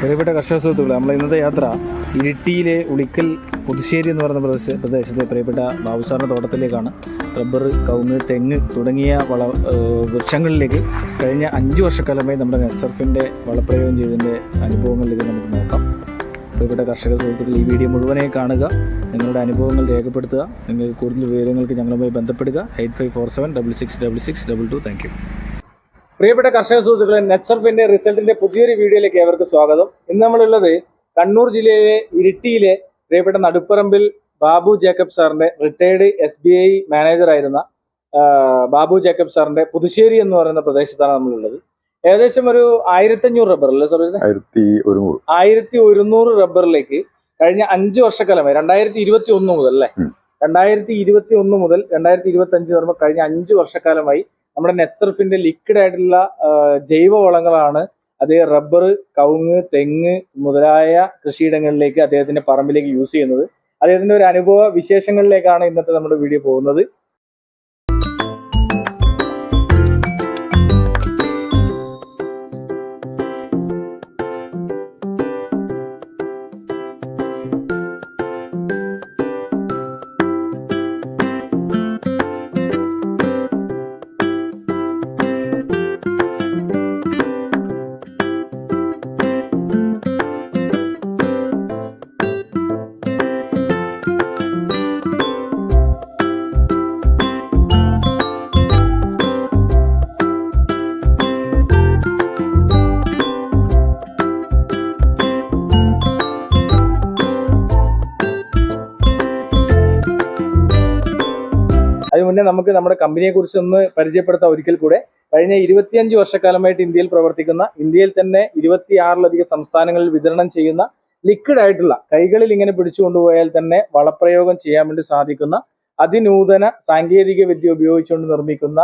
പ്രിയപ്പെട്ട കർഷക സുഹൃത്തുക്കളെ നമ്മൾ ഇന്നത്തെ യാത്ര ഇരിട്ടിയിലെ ഉളിക്കൽ പുതുശ്ശേരി എന്ന് പറയുന്ന പ്രദേശ പ്രദേശത്തെ പ്രിയപ്പെട്ട ബാബുസാറിന്റെ തോട്ടത്തിലേക്കാണ്. റബ്ബർ കവുങ്ങ് തെങ്ങ് തുടങ്ങിയ വള വൃക്ഷങ്ങളിലേക്ക് കഴിഞ്ഞ അഞ്ച് വർഷക്കാലമായി നമ്മുടെ നെറ്റ്സർഫിന്റെ വളപ്രയോഗം ചെയ്തതിന്റെ അനുഭവങ്ങളിലേക്ക് നമുക്ക് നോക്കാം. പ്രിയപ്പെട്ട കർഷക സുഹൃത്തുക്കൾ ഈ വീഡിയോ മുഴുവനായി കാണുക നിങ്ങളുടെ അനുഭവങ്ങൾ രേഖപ്പെടുത്തുക നിങ്ങൾക്ക് കൂടുതൽ വിവരങ്ങൾക്ക് ഞങ്ങളുമായി ബന്ധപ്പെടുക. Eight five four seven double six double six double two. Thank you. പ്രിയപ്പെട്ട കർഷക സുഹൃത്തുക്കളെ നെറ്റ്സർഫിന്റെ റിസൾട്ടിന്റെ പുതിയൊരു വീഡിയോയിലേക്ക് ഏവർക്ക് സ്വാഗതം. ഇന്ന് നമ്മളുള്ളത് കണ്ണൂർ ജില്ലയിലെ ഇരിട്ടിയിലെ പ്രിയപ്പെട്ട നടുപ്പറമ്പിൽ ബാബു ജേക്കബ് സാറിന്റെ retired S B I manager ആയിരുന്ന ബാബു ജേക്കബ് സാറിന്റെ പുതുശ്ശേരി എന്ന് പറയുന്ന പ്രദേശത്താണ് നമ്മളുള്ളത്. ഏകദേശം ഒരു ആയിരത്തഞ്ഞൂറ് റബ്ബർ അല്ലേ സാർ? ആയിരത്തി ഒരുന്നൂറ്. ആയിരത്തി ഒരുന്നൂറ് റബ്ബറിലേക്ക് കഴിഞ്ഞ അഞ്ച് വർഷക്കാലമായി രണ്ടായിരത്തി ഇരുപത്തി ഒന്ന് മുതൽ അല്ലേ. രണ്ടായിരത്തി ഇരുപത്തി ഒന്ന് മുതൽ രണ്ടായിരത്തി ഇരുപത്തി അഞ്ച് പറയുമ്പോൾ കഴിഞ്ഞ അഞ്ച് വർഷക്കാലമായി നമ്മുടെ നെറ്റ്സർഫിന്റെ ലിക്വിഡ് ആയിട്ടുള്ള ജൈവവളങ്ങളാണ് അതേ റബ്ബർ കവുങ്ങ് തെങ്ങ് മുതലായ കൃഷിയിടങ്ങളിലേക്ക് അദ്ദേഹത്തിന്റെ പറമ്പിലേക്ക് യൂസ് ചെയ്യുന്നത്. അദ്ദേഹത്തിന്റെ ഒരു അനുഭവ വിശേഷങ്ങളിലേക്കാണ് ഇന്നത്തെ നമ്മുടെ വീഡിയോ പോകുന്നത്. അതിന് നമുക്ക് നമ്മുടെ കമ്പനിയെ കുറിച്ച് ഒന്ന് പരിചയപ്പെടുത്താം ഒരിക്കൽ കൂടെ. കഴിഞ്ഞ ഇരുപത്തിയഞ്ച് വർഷക്കാലമായിട്ട് ഇന്ത്യയിൽ പ്രവർത്തിക്കുന്ന ഇന്ത്യയിൽ തന്നെ ഇരുപത്തിയാറിലധികം സംസ്ഥാനങ്ങളിൽ വിതരണം ചെയ്യുന്ന ലിക്വിഡ് ആയിട്ടുള്ള കൈകളിൽ ഇങ്ങനെ പിടിച്ചുകൊണ്ടുപോയാൽ തന്നെ വളപ്രയോഗം ചെയ്യാൻ വേണ്ടി സാധിക്കുന്ന അതിനൂതന സാങ്കേതിക വിദ്യ ഉപയോഗിച്ചുകൊണ്ട് നിർമ്മിക്കുന്ന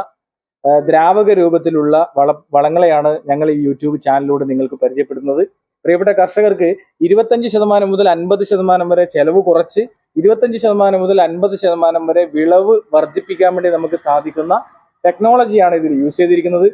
ദ്രാവക രൂപത്തിലുള്ള വള വളങ്ങളെയാണ് ഞങ്ങൾ ഈ യൂട്യൂബ് ചാനലിലൂടെ നിങ്ങൾക്ക് പരിചയപ്പെടുന്നത്. പ്രിയപ്പെട്ട കർഷകർക്ക് ഇരുപത്തഞ്ച് ശതമാനം മുതൽ അൻപത് ശതമാനം വരെ ചെലവ് കുറച്ച് ഇരുപത്തഞ്ച് ശതമാനം മുതൽ അൻപത് ശതമാനം വരെ വിളവ് വർദ്ധിപ്പിക്കാൻ വേണ്ടി നമുക്ക് സാധിക്കുന്ന ടെക്നോളജിയാണ് ഇതിൽ യൂസ് ചെയ്തിരിക്കുന്നത്.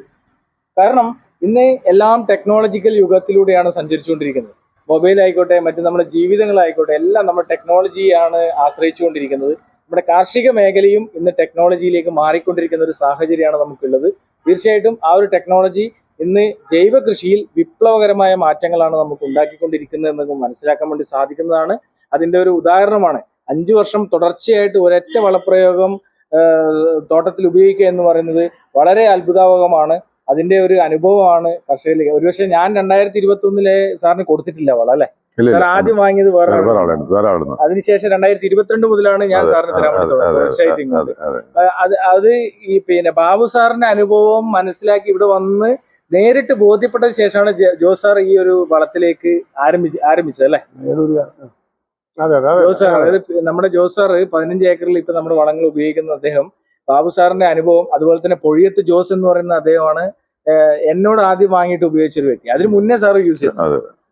കാരണം ഇന്ന് എല്ലാം ടെക്നോളജിക്കൽ യുഗത്തിലൂടെയാണ് സഞ്ചരിച്ചുകൊണ്ടിരിക്കുന്നത്. മൊബൈൽ ആയിക്കോട്ടെ മറ്റു നമ്മുടെ ജീവിതങ്ങളായിക്കോട്ടെ എല്ലാം നമ്മൾ ടെക്നോളജിയാണ് ആശ്രയിച്ചുകൊണ്ടിരിക്കുന്നത്. നമ്മുടെ കാർഷിക മേഖലയും ഇന്ന് ടെക്നോളജിയിലേക്ക് മാറിക്കൊണ്ടിരിക്കുന്ന ഒരു സാഹചര്യമാണ് നമുക്കുള്ളത്. തീർച്ചയായിട്ടും ആ ഒരു ടെക്നോളജി ഇന്ന് ജൈവ കൃഷിയിൽ വിപ്ലവകരമായ മാറ്റങ്ങളാണ് നമുക്ക് ഉണ്ടാക്കിക്കൊണ്ടിരിക്കുന്നത് എന്നൊക്കെ മനസ്സിലാക്കാൻ വേണ്ടി സാധിക്കുന്നതാണ്. അതിന്റെ ഒരു ഉദാഹരണമാണ് അഞ്ചു വർഷം തുടർച്ചയായിട്ട് ഒരൊറ്റ വളപ്രയോഗം തോട്ടത്തിൽ ഉപയോഗിക്കുക എന്ന് പറയുന്നത് വളരെ അത്ഭുതാവകമാണ് അതിന്റെ ഒരു അനുഭവമാണ്. കർഷകർ ഒരുപക്ഷെ ഞാൻ രണ്ടായിരത്തി ഇരുപത്തി ഒന്നിലെ സാറിന് കൊടുത്തിട്ടില്ല വള അല്ലെ? സാർ ആദ്യം വാങ്ങിയത് വേറെ അതിനുശേഷം രണ്ടായിരത്തി ഇരുപത്തിരണ്ട് മുതലാണ് ഞാൻ സാറിന് അതെ, അതെ, തീർച്ചയായിട്ടും ഈ പിന്നെ ബാബു സാറിന്റെ അനുഭവം മനസ്സിലാക്കി ഇവിടെ വന്ന് നേരിട്ട് ബോധ്യപ്പെട്ടതിന് ശേഷമാണ് ജോസ് സാർ ഈ ഒരു വളത്തിലേക്ക് ആരംഭിച്ച് ആരംഭിച്ചത് അല്ലെ? അതെ അതെ അതെ. ജോസ് സാർ അതായത് നമ്മുടെ ജോസ് സാർ പതിനഞ്ച് ഏക്കറിൽ ഇപ്പൊ നമ്മുടെ വളങ്ങൾ ഉപയോഗിക്കുന്ന അദ്ദേഹം ബാബു സാറിന്റെ അനുഭവം അതുപോലെ തന്നെ പൊഴിയത്ത് ജോസ് എന്ന് പറയുന്ന അദ്ദേഹമാണ് എന്നോട് ആദ്യം വാങ്ങിയിട്ട് ഉപയോഗിച്ചൊരു വ്യക്തി. അതിന് മുന്നേ സാർ യൂസ് ചെയ്തു.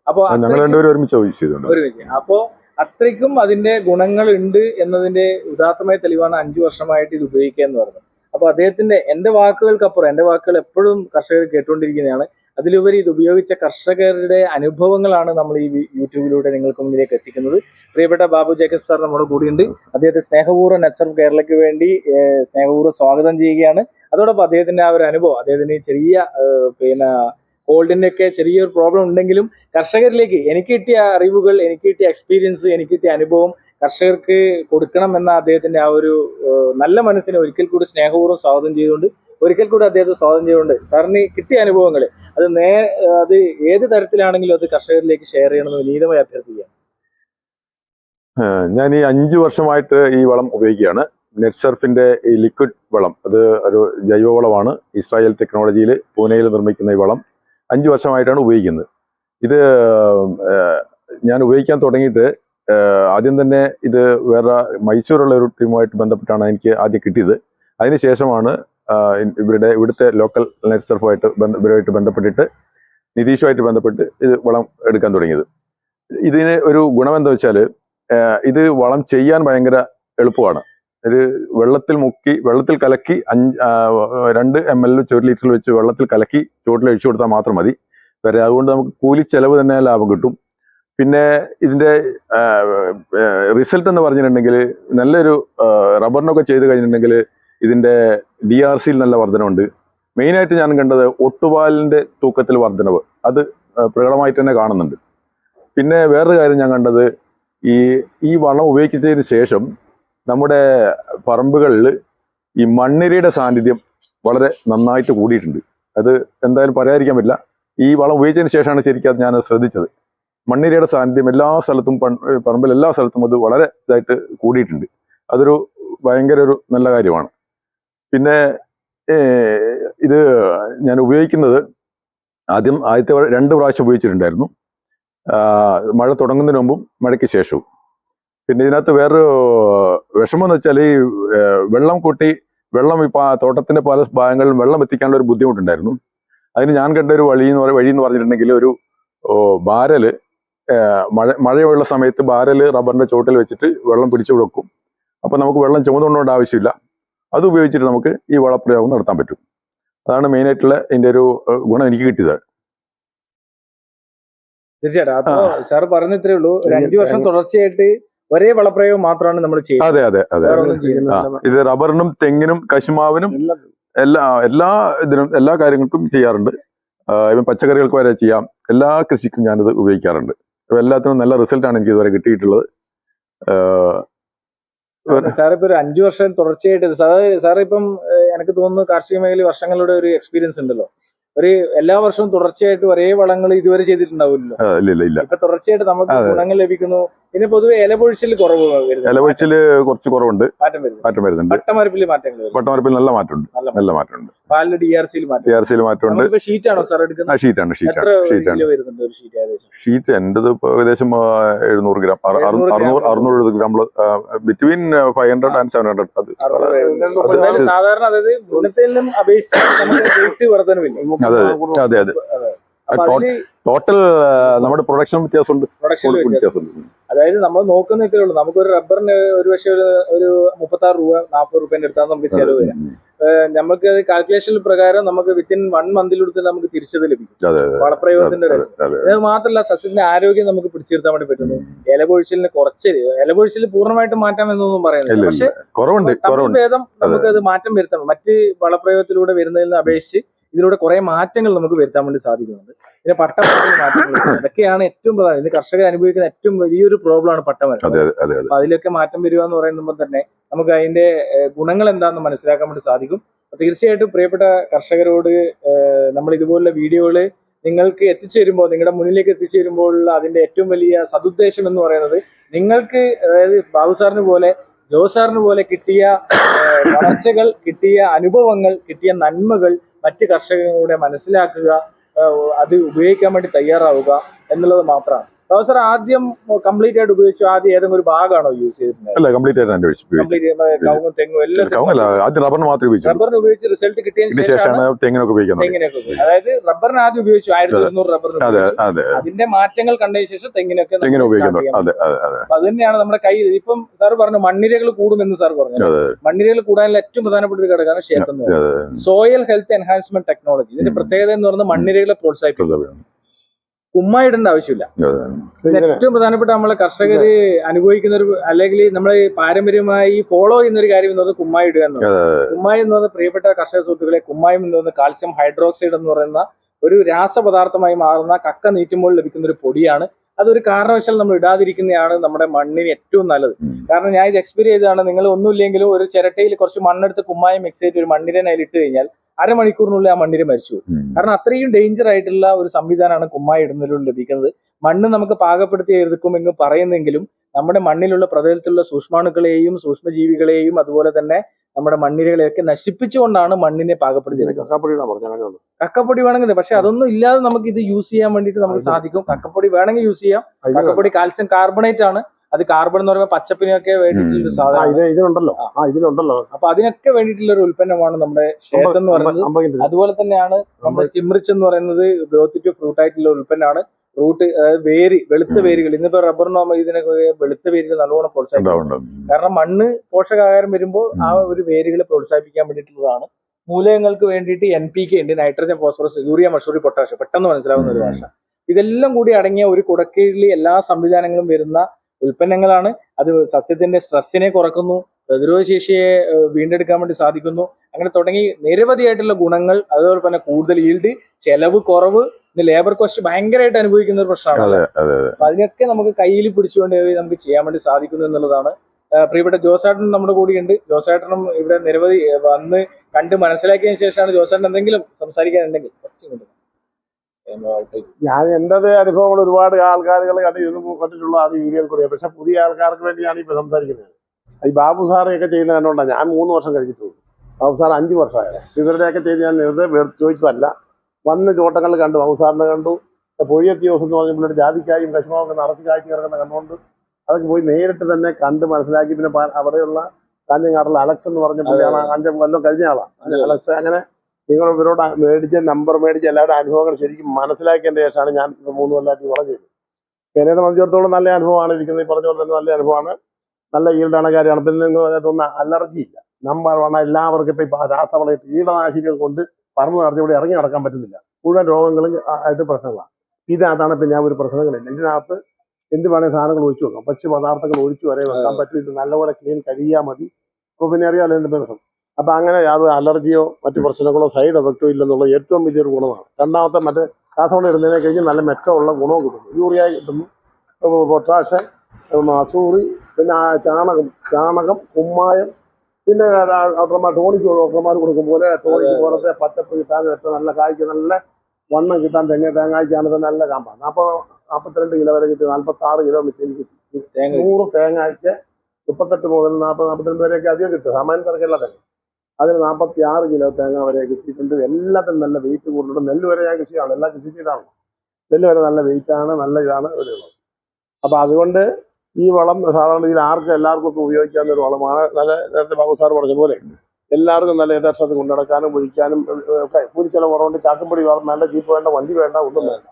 അപ്പൊ ഞങ്ങൾ രണ്ടുപേരും ഒരുമിച്ച് യൂസ് ചെയ്തിട്ടുണ്ട് ഒരുമിച്ച്. അപ്പോ അത്രയ്ക്കും അതിന്റെ ഗുണങ്ങൾ ഉണ്ട് എന്നതിന്റെ ഉദാത്തമായ തെളിവാണ് അഞ്ചു വർഷമായിട്ട് ഇത് ഉപയോഗിക്കുക എന്ന് പറഞ്ഞത് അപ്പൊ അദ്ദേഹത്തിന്റെ എന്റെ വാക്കുകൾക്കപ്പുറം എന്റെ വാക്കുകൾ എപ്പോഴും കർഷകർ കേട്ടുകൊണ്ടിരിക്കുന്നതാണ്. അതിലുപരി ഇത് ഉപയോഗിച്ച കർഷകരുടെ അനുഭവങ്ങളാണ് നമ്മൾ ഈ യൂട്യൂബിലൂടെ നിങ്ങൾക്ക് മുന്നിലേക്ക് എത്തിക്കുന്നത്. പ്രിയപ്പെട്ട ബാബു ജേക്കബ് സാർ നമ്മുടെ കൂടിയുണ്ട്. അദ്ദേഹത്തെ സ്നേഹപൂർവം നെറ്റ്സർഫ് കേരളയ്ക്ക് വേണ്ടി സ്നേഹപൂർവം സ്വാഗതം ചെയ്യുകയാണ്. അതോടൊപ്പം അദ്ദേഹത്തിന്റെ ആ ഒരു അനുഭവം അദ്ദേഹത്തിന് ചെറിയ പിന്നെ കോൾഡിന്റെ ഒക്കെ ചെറിയൊരു പ്രോബ്ലം ഉണ്ടെങ്കിലും കർഷകരിലേക്ക് എനിക്ക് കിട്ടിയ അറിവുകൾ എനിക്ക് കിട്ടിയ എക്സ്പീരിയൻസ് എനിക്ക് കിട്ടിയ അനുഭവം കർഷകർക്ക് കൊടുക്കണം എന്ന അദ്ദേഹത്തിന്റെ ആ ഒരു നല്ല മനസ്സിനെ ഒരിക്കൽ കൂടി സ്നേഹപൂർവം സ്വാഗതം ചെയ്തുകൊണ്ട് ഒരിക്കൽ കൂടി അദ്ദേഹത്തെ സ്വാഗതം ചെയ്തുകൊണ്ട് സാറിന് കിട്ടിയ അനുഭവങ്ങൾ അത് നേ അത് ഏത് തരത്തിലാണെങ്കിലും അത് കർഷകരിലേക്ക് ഷെയർ ചെയ്യണമെന്ന് വിനീതമായി അഭ്യർത്ഥിക്കുകയാണ്. ഞാൻ ഈ അഞ്ചു വർഷമായിട്ട് ഈ വളം ഉപയോഗിക്കുകയാണ്. നെറ്റ്സർഫിന്റെ ഈ ലിക്വിഡ് വളം അത് ഒരു ജൈവവളമാണ് ഇസ്രായേൽ ടെക്നോളജിയിൽ പൂനെയിൽ നിർമ്മിക്കുന്ന ഈ വളം അഞ്ചു വർഷമായിട്ടാണ് ഉപയോഗിക്കുന്നത്. ഇത് ഞാൻ ഉപയോഗിക്കാൻ തുടങ്ങിയിട്ട് ആദ്യം തന്നെ ഇത് വേറെ മൈസൂരുള്ള ഒരു ടീമുമായിട്ട് ബന്ധപ്പെട്ടാണ് എനിക്ക് ആദ്യം കിട്ടിയത്. അതിനുശേഷമാണ് ഇവരുടെ ഇവിടുത്തെ ലോക്കൽ നെറ്റ്സർഫുമായിട്ട് ഇവരുമായിട്ട് ബന്ധപ്പെട്ടിട്ട് നിതീഷുമായിട്ട് ബന്ധപ്പെട്ട് ഇത് വളം എടുക്കാൻ തുടങ്ങിയത്. ഇതിന് ഒരു ഗുണം എന്താ വെച്ചാൽ ഇത് വളം ചെയ്യാൻ ഭയങ്കര എളുപ്പമാണ്. ഇത് വെള്ളത്തിൽ മുക്കി വെള്ളത്തിൽ കലക്കി അഞ്ച് രണ്ട് എം എൽ ഒരു ലിറ്ററിൽ വെച്ച് വെള്ളത്തിൽ കലക്കി ചുവട്ടിൽ ഒഴിച്ചു കൊടുത്താൽ മാത്രം മതി. വരെ അതുകൊണ്ട് നമുക്ക് കൂലി ചെലവ് തന്നെ ലാഭം കിട്ടും. പിന്നെ ഇതിന്റെ റിസൾട്ട് എന്ന് പറഞ്ഞിട്ടുണ്ടെങ്കിൽ നല്ലൊരു റബ്ബറിനൊക്കെ ചെയ്ത് കഴിഞ്ഞിട്ടുണ്ടെങ്കിൽ ഇതിന്റെ ഡി ആർ സിയിൽ നല്ല വർധനമുണ്ട് മെയിനായിട്ട് ഞാൻ കണ്ടത് ഒട്ടുപാലിന്റെ തൂക്കത്തിൽ വർധനവ്. അത് പ്രകടമായിട്ട് തന്നെ കാണുന്നുണ്ട്. പിന്നെ വേറൊരു കാര്യം ഞാൻ കണ്ടത് ഈ ഈ വളം ഉപയോഗിച്ചതിന് ശേഷം നമ്മുടെ പറമ്പുകളിൽ ഈ മണ്ണിരയുടെ സാന്നിധ്യം വളരെ നന്നായിട്ട് കൂടിയിട്ടുണ്ട്. അത് എന്തായാലും പറയാതിരിക്കാൻ പറ്റില്ല. ഈ വളം ഉപയോഗിച്ചതിന് ശേഷമാണ് ശരിക്കും അത് ഞാൻ ശ്രദ്ധിച്ചത്. മണ്ണിരയുടെ സാന്നിധ്യം എല്ലാ സ്ഥലത്തും പറമ്പിൽ എല്ലാ സ്ഥലത്തും അത് വളരെ ഇതായിട്ട് കൂടിയിട്ടുണ്ട്. അതൊരു ഭയങ്കര ഒരു നല്ല കാര്യമാണ്. പിന്നെ ഇത് ഞാൻ ഉപയോഗിക്കുന്നത് ആദ്യം ആദ്യത്തെ രണ്ട് പ്രാവശ്യം ഉപയോഗിച്ചിട്ടുണ്ടായിരുന്നു. മഴ തുടങ്ങുന്നതിന് മുമ്പും മഴയ്ക്ക് ശേഷവും. പിന്നെ ഇതിനകത്ത് വേറൊരു വിഷമം എന്ന് വെച്ചാൽ ഈ വെള്ളം കൂട്ടി വെള്ളം ആ തോട്ടത്തിന്റെ പല ഭാഗങ്ങളിലും വെള്ളം എത്തിക്കാനുള്ള ഒരു ബുദ്ധിമുട്ടുണ്ടായിരുന്നു. അതിന് ഞാൻ കണ്ട ഒരു വഴി എന്ന് വഴി എന്ന് പറഞ്ഞിട്ടുണ്ടെങ്കിൽ ഒരു ബാരൽ മഴ മഴയുള്ള സമയത്ത് ബാരൽ റബ്ബറിന്റെ ചോട്ടിൽ വെച്ചിട്ട് വെള്ളം പിടിച്ചു കൊടുക്കും. അപ്പം നമുക്ക് വെള്ളം ചുമന്നുകൊണ്ടോണ്ട ആവശ്യമില്ല. അത് ഉപയോഗിച്ചിട്ട് നമുക്ക് ഈ വളപ്രയോഗം നടത്താൻ പറ്റും. അതാണ് മെയിൻ ആയിട്ടുള്ള ഇതിന്റെ ഒരു ഗുണം എനിക്ക് കിട്ടിയത്. തീർച്ചയായിട്ടും. അപ്പൊ സാർ പറഞ്ഞത്രേ ഉള്ളൂ ഒരു അഞ്ചു വർഷം തുടർച്ചയായിട്ട് ഒരേ വളപ്രയോഗം മാത്രമാണ് നമ്മൾ ചെയ്യുന്നത്. അതെ അതെ അതെ. ഇത് റബ്ബറിനും തെങ്ങിനും കശുമാവിനും എല്ലാ. എല്ലാ ഇതിനും എല്ലാ കാര്യങ്ങൾക്കും ചെയ്യാറുണ്ട്. ഇവ ഇവൻ പച്ചക്കറികൾക്ക് വരെ ചെയ്യാം. എല്ലാ കൃഷിക്കും ഞാനിത് ഉപയോഗിക്കാറുണ്ട്. അപ്പൊ എല്ലാത്തിനും നല്ല റിസൾട്ടാണ് എനിക്ക് ഇതുവരെ കിട്ടിയിട്ടുള്ളത്. സാർ ഇപ്പൊ ഒരു അഞ്ചു വർഷം തുടർച്ചയായിട്ട് സാർ സാർ ഇപ്പം എനിക്ക് തോന്നുന്നു കാർഷിക മേഖല വർഷങ്ങളുടെ ഒരു എക്സ്പീരിയൻസ് ഉണ്ടല്ലോ. ഒരു എല്ലാ വർഷവും തുടർച്ചയായിട്ട് ഒരേ വളങ്ങൾ ഇതുവരെ ചെയ്തിട്ടുണ്ടാവില്ലല്ലോ. ഇപ്പൊ തുടർച്ചയായിട്ട് നമുക്ക്. ഗുണങ്ങൾ ലഭിക്കുന്നു. പിന്നെ പൊതുവെ ഇലപൊഴിച്ചിൽ കുറവ് ഇലവച്ചിൽ കുറച്ച് കുറവുണ്ട്. മാറ്റം വരുന്നു മാറ്റം വരുന്നുണ്ട്. പട്ടമരപ്പിൽ മാറ്റങ്ങൾ വരുന്നു പട്ടമരപ്പിൽ നല്ല മാറ്റമുണ്ട്. നല്ല മാറ്റമുണ്ട്. പാലിന് ഡി ആർ സിയിൽ മാറ്റം. ടി ആർ സിയിൽ മാറ്റമുണ്ട്. നമ്മളിപ്പോ ഷീറ്റ് ആണോ സാർ എടുക്കുന്നത് ഷീറ്റാണ് ഷീറ്റാണ് ഷീറ്റാണ്. ഷീറ്റ് എന്റെ ഷീറ്റ് എന്റേത് ഇപ്പൊ ഏകദേശം എഴുന്നൂറ് ഗ്രാം. അറു- അറു- 700 അറുന്നൂറ് ഗ്രാം. അറുന്നൂറ് gram between five hundred and seven hundred അത് സാധാരണ അതായത് മുന്നത്തേലും അപേക്ഷിച്ച് അതെ അതെ. അതെ. ടോട്ടൽ നമ്മുടെ പ്രൊഡക്ഷൻ വ്യത്യാസമുണ്ട്. അതായത് നമ്മൾ നോക്കുന്ന നമുക്ക് ഉള്ളൂ. നമുക്കൊരു റബ്ബറിന് ഒരു പക്ഷേ ഒരു ഒരു മുപ്പത്തി ആറ് രൂപ നാൽപ്പത് റുപ്യന്റെ അടുത്താൽ നമുക്ക് ചെലവ് വരാം നമുക്ക് കാൽക്കുലേഷൻ പ്രകാരം നമുക്ക് വിത്തിൻ വൺ മന്തിൽ മന്തിലെടുത്ത് നമുക്ക് തിരിച്ചത് ലഭിക്കും. വളപ്രയോഗത്തിന്റെ രസം. അത് മാത്രമല്ല സസ്യത്തിന്റെ ആരോഗ്യം നമുക്ക് പിടിച്ചിരുത്താൻ വേണ്ടി പറ്റുന്നു. ഇലപൊഴിച്ചിലിന് കുറച്ച് ഇലപൊഴിച്ചിൽ പൂർണമായിട്ട് മാറ്റാം എന്നൊന്നും പറയുന്നില്ല. പക്ഷേ പക്ഷെ കുറവുണ്ട് അത്. ഭേദം മാറ്റം വരുത്തണം. മറ്റ് വളപ്രയോഗത്തിലൂടെ വരുന്നതിൽ നിന്ന് അപേക്ഷിച്ച് ഇതിലൂടെ കുറെ മാറ്റങ്ങൾ നമുക്ക് വരുത്താൻ വേണ്ടി സാധിക്കുന്നുണ്ട്. പിന്നെ പട്ടമരത്തിന്റെ മാറ്റങ്ങൾ അതൊക്കെയാണ് ഇതൊക്കെയാണ് ഏറ്റവും പ്രധാനം. ഇത് കർഷകർ അനുഭവിക്കുന്ന ഏറ്റവും വലിയൊരു പ്രോബ്ലമാണ് പട്ടമരം അതെ അതെ അതെ അപ്പൊ അതിലൊക്കെ മാറ്റം വരിക എന്ന് പറയുമ്പോൾ തന്നെ നമുക്ക് അതിന്റെ ഗുണങ്ങൾ എന്താണെന്ന് മനസ്സിലാക്കാൻ വേണ്ടി സാധിക്കും. തീർച്ചയായിട്ടും പ്രിയപ്പെട്ട കർഷകരോട് നമ്മൾ ഇതുപോലുള്ള വീഡിയോകൾ നിങ്ങൾക്ക് എത്തിച്ചു തരുമ്പോൾ നിങ്ങളുടെ മുന്നിലേക്ക് എത്തിച്ചു തരുമ്പോഴുള്ള അതിന്റെ ഏറ്റവും വലിയ സതുദ്ദേശം എന്ന് പറയുന്നത് നിങ്ങൾക്ക് അതായത് ബാബു സാറിന് പോലെ ജോ സാറിന് പോലെ കിട്ടിയ വളർച്ചകൾ കിട്ടിയ അനുഭവങ്ങൾ കിട്ടിയ നന്മകൾ മറ്റ് കർഷകരുടെ മനസ്സിലാക്കുക അത് ഉപയോഗിക്കാൻ വേണ്ടി തയ്യാറാവുക എന്നുള്ളത് മാത്രമാണ്. സാർ ആദ്യം കംപ്ലീറ്റ് ആയിട്ട് ഉപയോഗിച്ചു ആദ്യം ഏതെങ്കിലും ഒരു ഭാഗമാണോ യൂസ് ചെയ്തിരുന്നത് അല്ല കംപ്ലീറ്റ് ആയിട്ട് കവുങ്ങും തെങ്ങും എല്ലാം കവുങ്ങല്ല ആദ്യം റബ്ബറിന് മാത്രമേ ഉപയോഗിച്ചു. റബ്ബറിന് ഉപയോഗിച്ച് റിസൾട്ട് കിട്ടിയതിന് ശേഷമാണ് തെങ്ങിനൊക്കെ ഉപയോഗിക്കുന്നത് തെങ്ങിനൊക്കെ അതായത് റബ്ബറിന് ആദ്യം ഉപയോഗിച്ചു ആയിരത്തി ഒരുന്നൂറ് റബ്ബറിന് അതെ അതെ അതിന്റെ മാറ്റങ്ങൾ കണ്ടതിന് ശേഷം തെങ്ങിനൊക്കെ തെങ്ങിനെ ഉപയോഗിക്കുന്നു അതെ അതെ അതെ. അത് തന്നെയാണ് നമ്മുടെ കയ്യിൽ. ഇപ്പം സാർ പറഞ്ഞു മണ്ണിരകൾ കൂടുമെന്ന് സാർ പറഞ്ഞു. മണ്ണിരകൾ കൂടാനുള്ള ഏറ്റവും പ്രധാനപ്പെട്ട ഒരു ഘടകമാണ് ക്ഷേത്രം സോയൽ ഹെൽത്ത് എൻഹാൻസ്മെന്റ് ടെക്നോളജി ഇതിന്റെ പ്രത്യേകത എന്ന് പറഞ്ഞാൽ മണ്ണിരകളെ പ്രോത്സാഹിപ്പിക്കും അതെ. കുമ്മായിടേണ്ട ആവശ്യമില്ല ഏറ്റവും പ്രധാനപ്പെട്ട നമ്മളെ കർഷകര് അനുഭവിക്കുന്ന ഒരു അല്ലെങ്കിൽ നമ്മൾ പാരമ്പര്യമായി ഫോളോ ചെയ്യുന്ന ഒരു കാര്യം എന്ന് പറയുന്നത് കുമ്മായി ഇടുക എന്നുള്ളത് കുമ്മായി എന്ന് പറയുന്നത് പ്രിയപ്പെട്ട കർഷക സുഹൃത്തുക്കളെ കുമ്മായം എന്ന് പറയുന്നത് കാൽസ്യം ഹൈഡ്രോക്സൈഡ് എന്ന് പറയുന്ന ഒരു രാസപദാർത്ഥമായി മാറുന്ന കക്ക നീറ്റുമ്പോൾ ലഭിക്കുന്ന ഒരു പൊടിയാണ്. അതൊരു കാരണവശാൽ നമ്മൾ ഇടാതിരിക്കുന്നതാണ് നമ്മുടെ മണ്ണിന് ഏറ്റവും നല്ലത്. കാരണം ഞാൻ ഇത് എക്സ്പീരിയൻസ് ചെയ്താണ് നിങ്ങൾ ഒന്നുമില്ലെങ്കിലും ഒരു ചിരട്ടയിൽ കുറച്ച് മണ്ണെടുത്ത് കുമ്മായം മിക്സ് ചെയ്ത് ഒരു മണ്ണിരനയിൽ അതിൽ ഇട്ട് കഴിഞ്ഞാൽ അരമണിക്കൂറിനുള്ളിൽ ആ മണ്ണിൽ മരിച്ചു. കാരണം അത്രയും ഡേഞ്ചർ ആയിട്ടുള്ള ഒരു സംവിധാനമാണ് കുമ്മായി ഇടുന്നതിലൂടെ ലഭിക്കുന്നത്. മണ്ണ് നമുക്ക് പാകപ്പെടുത്തി എന്ന് പറയുന്നെങ്കിലും നമ്മുടെ മണ്ണിലുള്ള പ്രതലത്തിലുള്ള സൂക്ഷ്മാണുക്കളെയും സൂക്ഷ്മജീവികളെയും അതുപോലെ തന്നെ നമ്മുടെ മണ്ണിരകളെയൊക്കെ നശിപ്പിച്ചുകൊണ്ടാണ് മണ്ണിനെ പാകപ്പെടുത്തി കക്കപ്പൊടി വേണമെങ്കിൽ പക്ഷെ അതൊന്നും ഇല്ലാതെ നമുക്ക് ഇത് യൂസ് ചെയ്യാൻ വേണ്ടിയിട്ട് നമുക്ക് സാധിക്കും. കക്കപ്പൊടി വേണമെങ്കിൽ യൂസ് ചെയ്യാം. കക്കപ്പൊടി കാൽസ്യം കാർബണേറ്റ് ആണ്. അത് കാർബൺ എന്ന് പറയുമ്പോൾ പച്ചപ്പിനൊക്കെ വേണ്ടിയിട്ടുള്ള ഉം. സാധനം. ഇത് ഇതിലുണ്ടല്ലോ. ആ ഇതിലുണ്ടല്ലോ. അപ്പൊ അതിനൊക്കെ വേണ്ടിയിട്ടുള്ള ഒരു ഉൽപ്പന്നമാണ് നമ്മുടെ ക്ഷേത്രം എന്ന് പറയുന്നത്. അതുപോലെ തന്നെയാണ് നമ്മുടെ സ്റ്റിംറിച്ച് എന്ന് പറയുന്നത് ഗ്രോത്ത് ഫ്രൂട്ട് ആയിട്ടുള്ള ഉൽപ്പന്നമാണ്. റൂട്ട് അതായത് വേര് വെളുത്ത. വേരുകൾ. ഇന്നിപ്പോ റബ്ബറിനോ ഇതിനൊക്കെ വെളുത്ത വേരുകൾ നല്ലോണം പ്രോത്സാഹിപ്പിക്കും. കാരണം മണ്ണ് പോഷകാഹാരം വരുമ്പോൾ ആ ഒരു വേരുകളെ പ്രോത്സാഹിപ്പിക്കാൻ വേണ്ടിയിട്ടുള്ളതാണ്. മൂലകങ്ങൾക്ക് വേണ്ടിയിട്ട് എൻ പി കെ ഉണ്ട്. Nitrogen phosphorus urea Mussoorie potash പെട്ടെന്ന് മനസ്സിലാവുന്ന ഒരു ഭാഷ. ഇതെല്ലാം കൂടി അടങ്ങിയ ഒരു കുടക്കീഴിൽ എല്ലാ സംവിധാനങ്ങളും വരുന്ന ഉൽപ്പന്നങ്ങളാണ്. അത് സസ്യത്തിന്റെ സ്ട്രെസ്സിനെ കുറക്കുന്നു പ്രതിരോധ ശേഷിയെ വീണ്ടെടുക്കാൻ വേണ്ടി സാധിക്കുന്നു. അങ്ങനെ തുടങ്ങി നിരവധിയായിട്ടുള്ള ഗുണങ്ങൾ അതുപോലെ തന്നെ കൂടുതൽ ഈൽഡ് ചെലവ് കുറവ് ലേബർ കോസ്റ്റ് ഭയങ്കരമായിട്ട് അനുഭവിക്കുന്ന ഒരു പ്രശ്നമാണ്. അപ്പൊ അതിനൊക്കെ നമുക്ക് കയ്യിൽ പിടിച്ചുകൊണ്ട് നമുക്ക് ചെയ്യാൻ വേണ്ടി സാധിക്കുന്നു എന്നുള്ളതാണ്. പ്രിയപ്പെട്ട ജോസേട്ടൻ നമ്മുടെ കൂടെയുണ്ട്. ജോസേട്ടനും ഇവിടെ നിരവധി വന്ന് കണ്ട് മനസ്സിലാക്കിയതിനു ശേഷമാണ് ജോസേട്ടൻ എന്തെങ്കിലും സംസാരിക്കാനുണ്ടെങ്കിൽ കുറച്ച്. ഞാൻ എന്റെ അനുഭവങ്ങൾ ഒരുപാട് ആൾക്കാരുകൾ കണ്ടിരുന്നു കണ്ടിട്ടുള്ളതാണ് യൂരിയൽ കൂടെ. പക്ഷെ പുതിയ ആൾക്കാർക്ക് വേണ്ടിയാണ് ഇപ്പൊ സംസാരിക്കുന്നത്. ഈ ബാബു സാറൊക്കെ ചെയ്യുന്ന കണ്ടോണ്ടാണ് ഞാൻ മൂന്ന് വർഷം കഴിഞ്ഞിട്ടുള്ളൂ. ബാബു സാർ അഞ്ച് വർഷമായ? ഇവരുടെയൊക്കെ ചെയ്ത് ഞാൻ വെറുതെ ചോദിച്ചതല്ല. വന്ന് ചോട്ടങ്ങൾ കണ്ടു ബാബു സാറിനെ കണ്ടു. പൊയ്യത്തി ദിവസം എന്ന് പറഞ്ഞപ്പോൾ ജാതിക്കായും കശുമാവൊക്കെ നിറച്ച് കാഴ്ച കിടക്കുന്ന കണ്ടുകൊണ്ട് അതൊക്കെ പോയി നേരിട്ട് തന്നെ കണ്ട് മനസ്സിലാക്കി. പിന്നെ അവിടെയുള്ള കാഞ്ഞങ്ങാടുള്ള അലക്സ് എന്ന് പറഞ്ഞ പുള്ളിയാണ്. അഞ്ച് കൊല്ലം കഴിഞ്ഞ ആളാണ് അലക്സ് അങ്ങനെ നിങ്ങൾ ഇവരോട് മേടിച്ച നമ്പർ മേടിച്ച എല്ലാവരുടെ അനുഭവങ്ങൾ ശരിക്കും മനസ്സിലാക്കിയതിന്റെ ശേഷമാണ് ഞാൻ മൂന്ന് കൊല്ലമായിട്ട് വളം ചെയ്തത് എന്നെ സംബന്ധിച്ചിടത്തോളം നല്ല അനുഭവമാണ് ഇരിക്കുന്നത്. ഈ പറഞ്ഞ പോലെ തന്നെ നല്ല അനുഭവമാണ്. നല്ല ഈൽഡാണ് കാര്യമാണ്. പിന്നെ നിങ്ങൾ അതിനകത്തൊന്നും അലർജി ഇല്ല. നമ്പർ വണ്ണ എല്ലാവർക്കും ഇപ്പൊ ഇപ്പം രാസവള കീടനാശിനികൾ കൊണ്ട് പറന്ന് നടത്തി ഇവിടെ ഇറങ്ങി നടക്കാൻ പറ്റുന്നില്ല. മുഴുവൻ രോഗങ്ങളും ആയിട്ട് പ്രശ്നങ്ങളാണ്. ഇതിനകത്താണ് ഇപ്പൊ ഞാൻ ഒരു പ്രശ്നങ്ങളില്ല. ഇതിനകത്ത് എന്ത് വേണേൽ സാധനങ്ങൾ ഒഴിച്ചു വെക്കാം ഭക്ഷ്യ പദാർത്ഥങ്ങൾ ഒഴിച്ചു വരെ വെക്കാൻ പറ്റും. ഇത് നല്ലപോലെ ക്ലീൻ കഴിയാൽ മതി. അപ്പൊ പിന്നെ അറിയാമല്ലോ എന്ത് പ്രശ്നം? അപ്പൊ അങ്ങനെ യാതൊരു അലർജിയോ മറ്റു പ്രശ്നങ്ങളോ സൈഡ് എഫക്റ്റോ ഇല്ലെന്നുള്ള ഏറ്റവും വലിയൊരു ഗുണമാണ്. രണ്ടാമത്തെ മറ്റേ കാസോണ്ട് ഇടുന്നതിനെ കഴിഞ്ഞ് നല്ല മെച്ചമുള്ള ഗുണവും കിട്ടുന്നു. യൂറിയ കിട്ടുന്നു. പൊട്ടാഷ് അസൂറി പിന്നെ ചാണകം ചാണകം കുമ്മായം പിന്നെ ഡോക്ടർമാർ ടോണിക്ക് ഡോക്ടർമാർ കൊടുക്കും പോലെ ടോണിക്ക് പോലത്തെ പച്ചപ്പ് കിട്ടാൻ ഏറ്റവും നല്ല കായ്ക്ക് നല്ല വണ്ണം കിട്ടാൻ തെങ്ങ തേങ്ങായ്ക്കാണ് നല്ല കാമ്പാണ് നാൽപ്പത് നാൽപ്പത്തിരണ്ട് കിലോ വരെ കിട്ടി നാൽപ്പത്തി ആറ് കിലോ മിച്ചം കിട്ടി. നൂറ് തേങ്ങയ്ക്ക് മുപ്പത്തെട്ട് മുതൽ നാൽപ്പത് നാൽപ്പത്തിരണ്ട് വരെയൊക്കെ അധികം കിട്ടും. സാമാന്യ തിരക്കല്ല തന്നെ അതിന് നാൽപ്പത്തി ആറ് കിലോ തേങ്ങ വരെ കിട്ടിയിട്ടുണ്ട്. എല്ലാത്തിനും നല്ല വെയിറ്റ് കൂടുതലുണ്ട്. നെല്ല് വരെ ഞാൻ കൃഷിയാണ് എല്ലാ കൃഷി ചെയ്താണ്. നെല്ല് വരെ നല്ല വെയിറ്റാണ് ആണ് നല്ല ഇതാണ് ഒരു വളം. അപ്പൊ അതുകൊണ്ട് ഈ വളം സാധാരണ രീതിയിൽ ആർക്കും എല്ലാവർക്കും ഒക്കെ ഉപയോഗിക്കാവുന്ന ഒരു വളമാണ്. നല്ല നേരത്തെ ബാബു സാർ പറഞ്ഞ പോലെ എല്ലാവർക്കും നല്ല യഥാർത്ഥത്തിൽ കൊണ്ടുനടക്കാനും ഒഴിക്കാനും ഒക്കെ കൂലി കൂലിച്ചെലവ് കുറവുണ്ട്. ചാക്കുംപൊടി വളം നല്ല ജീപ്പ് വേണ്ട വണ്ടി വേണ്ട ഒന്നും വേണ്ട.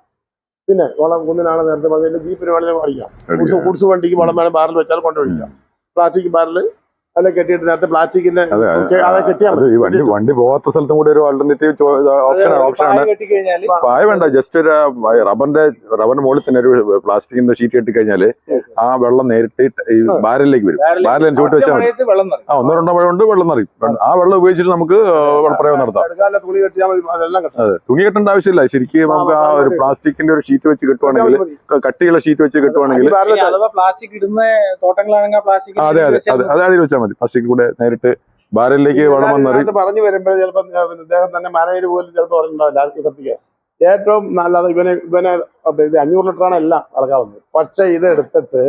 പിന്നെ വളം കുന്നിനാണ് നേരത്തെ പറഞ്ഞാൽ ജീപ്പിന് വേണമെങ്കിൽ അടിക്കാം ഗുഡ്സ് ഗുഡ്സ് വണ്ടിക്ക് വളം വേണം ബാറിൽ വെച്ചാൽ കൊണ്ടുപോയിക്കാം പ്ലാസ്റ്റിക് ബാറിൽ അതിൽ കെട്ടിയിട്ട് നേരത്തെ പ്ലാസ്റ്റിക്കിന്റെ ഈ വണ്ടി വണ്ടി പോകാത്ത സ്ഥലത്തും കൂടി ഒരു ആൾട്ടർനേറ്റീവ് ഓപ്ഷൻ ആണ്. പായ ആണ്. പായ വേണ്ട. ജസ്റ്റ് ഒരു റബ്ബറിന്റെ റബ്ബറിന്റെ മുകളിൽ തന്നെ ഒരു പ്ലാസ്റ്റിക്കിന്റെ ഷീറ്റ് കെട്ടി കഴിഞ്ഞാൽ ആ വെള്ളം നേരിട്ട് ഈ ബാരലിലേക്ക് വരും. ബാരലിൽ ചൂട്ട് വെച്ചാൽ മതി. വെള്ളം നിറയും. ആ ഒന്നോ രണ്ടോ മഴ ഉണ്ട് വെള്ളം നിറയും. ആ. വെള്ളം ഉപയോഗിച്ചിട്ട് നമുക്ക് പ്രയോഗം നടത്താം. അതെ. തുണി കെട്ടേണ്ട ആവശ്യമില്ല. ശരിക്കും നമുക്ക് ആ ഒരു പ്ലാസ്റ്റിക്കിന്റെ ഒരു ഷീറ്റ് വെച്ച് കിട്ടുവാണെങ്കിൽ കട്ടിയുള്ള ഷീറ്റ് വെച്ച് കിട്ടുവാണെങ്കിൽ പ്ലാസ്റ്റിക് ഇടുന്ന തോട്ടങ്ങളാണെങ്കിൽ അതെ അതെ. അതെ അത് വെച്ചാൽ മതി. പ്ലാസ്റ്റിക് കൂടെ നേരിട്ട് ബാരലിലേക്ക് വെള്ളം വന്നറിയും പറഞ്ഞു വരുമ്പോൾ ചിലപ്പോൾ ഇദ്ദേഹം തന്നെ മാനേജർ പോലും ചിലപ്പോൾ പറഞ്ഞിട്ടുണ്ടാവില്ല ആർക്ക് കത്തിക്കാൻ ഏറ്റവും നല്ലത് ഇവനെ ഇവനെ അഞ്ഞൂറ് ലിറ്ററാണ് എല്ലാം അളക്കാവുന്നത്. പക്ഷെ ഇത് എടുത്തിട്ട്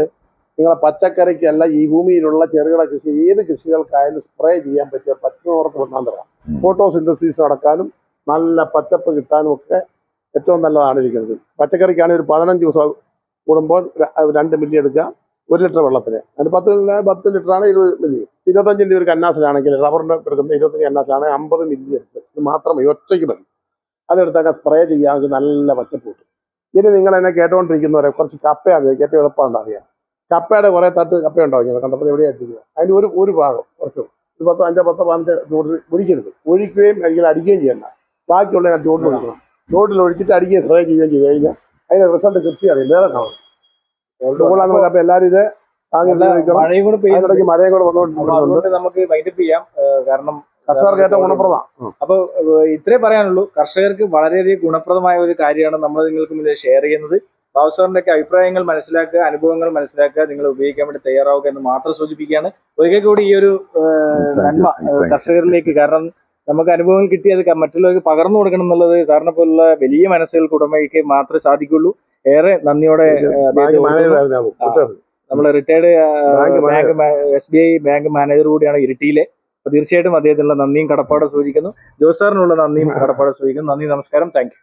നിങ്ങളെ പച്ചക്കറിക്കല്ല ഈ ഭൂമിയിലുള്ള ചെറുകിട കൃഷി ഏത് കൃഷികൾക്കായാലും സ്പ്രേ ചെയ്യാൻ പറ്റിയ പച്ചോർത്ത് ഒന്നാന്തരം തരാം. ഫോട്ടോസിന്തസിസ് നടക്കാനും നല്ല പച്ചപ്പ് കിട്ടാനും ഒക്കെ ഏറ്റവും നല്ലതാണ് ഇരിക്കുന്നത് പച്ചക്കറിക്കാണെങ്കിൽ ഒരു പതിനഞ്ച് ദിവസം കൂടുമ്പോൾ രണ്ട് മില്ലി എടുക്കുക. ഒരു ലിറ്റർ വെള്ളത്തിന്. അതിന് പത്ത് ലിറ്റർ- പത്ത് ലിറ്ററാണ് ഇരുപത് മില്ലി. ഇരുപത്തഞ്ചിന്റെ ഒരു കന്നാസിലാണെങ്കിൽ റബ്ബറിന്റെ എടുക്കുന്ന ഇരുപത്തഞ്ച് കന്നാസിലാണ് അമ്പത് മില്ലി എടുത്ത് ഇത് മാത്രം മതി ഒറ്റയ്ക്ക് മതി. അതെടുത്തൊക്കെ സ്പ്രേ ചെയ്യാമെങ്കിൽ നല്ല പച്ചപ്പൂട്ട് ഇനി നിങ്ങൾ എന്നെ കേട്ടുകൊണ്ടിരിക്കുന്നവരെ കുറച്ച് കപ്പയാണ് ഏറ്റവും എളുപ്പമാണ് അറിയാം? കപ്പയുടെ കുറേ തട്ട് കപ്പ ഉണ്ടാവും ഇങ്ങനെ? കണ്ടപ്പോൾ എവിടെയായിട്ടിരിക്കുക അതിന് ഒരു ഒരു ഭാഗം കുറച്ച്. ഒരു പത്തോ അഞ്ചോ പത്തോ പതിനഞ്ചോ ചൂട് ഒഴിക്കരുത്. ഒഴിക്കുകയും അല്ലെങ്കിൽ അടിക്കുകയും ചെയ്യണ്ട. ബാക്കിയുള്ള ഞാൻ ചൂടിൽ ഒഴിക്കണം. ചൂടിൽ ഒഴിച്ചിട്ട് അടിക്കുകയും സ്പ്രേ ചെയ്യുകയും ചെയ്ത് കഴിഞ്ഞാൽ അതിന്റെ റിസൾട്ട് കൃത്യം വേറെ കാണും അപ്പൊ ഇത് മഴയും കൂടെ പെയ്യുന്നുണ്ട്. മഴയും കൂടെ അപ്പൊ നമുക്ക് വൈൻഡപ്പ് ചെയ്യാം. കാരണം കർഷകർക്ക് ഏറ്റവും ഗുണപ്രദം. അപ്പൊ ഇത്രേ പറയാനുള്ളൂ. കർഷകർക്ക് വളരെയധികം ഗുണപ്രദമായ ഒരു കാര്യമാണ് നമ്മൾ നിങ്ങൾക്ക് മുന്നിൽ ഷെയർ ചെയ്യുന്നത്. ബാബുസാറിന്റെ ഒക്കെ അഭിപ്രായങ്ങൾ മനസ്സിലാക്കുക അനുഭവങ്ങൾ മനസ്സിലാക്കുക നിങ്ങൾ ഉപയോഗിക്കാൻ വേണ്ടി തയ്യാറാവുക എന്ന് മാത്രം സൂചിപ്പിക്കുകയാണ്. ഒരിക്കൽ കൂടി ഈ ഒരു നന്മ കർഷകരിലേക്ക് കാരണം നമുക്ക് അനുഭവങ്ങൾ കിട്ടി അത് മറ്റുള്ളവർക്ക് പകർന്നു കൊടുക്കണം എന്നുള്ളത് സാറിനെ പോലുള്ള വലിയ മനസ്സുകൾക്ക് ഉടമയ്ക്ക് മാത്രമേ സാധിക്കുള്ളൂ ഏറെ നന്ദിയോടെ നമ്മുടെ retired. S B I bank manager. കൂടിയാണ് ഇരിട്ടിയിലെ. അപ്പൊ തീർച്ചയായിട്ടും അദ്ദേഹത്തിനുള്ള നന്ദിയും കടപ്പാടും സൂചിക്കുന്നു. ജോസ് സാറിനുള്ള നന്ദിയും കടപ്പാടും സൂചിക്കുന്നു. നന്ദി നമസ്കാരം. താങ്ക്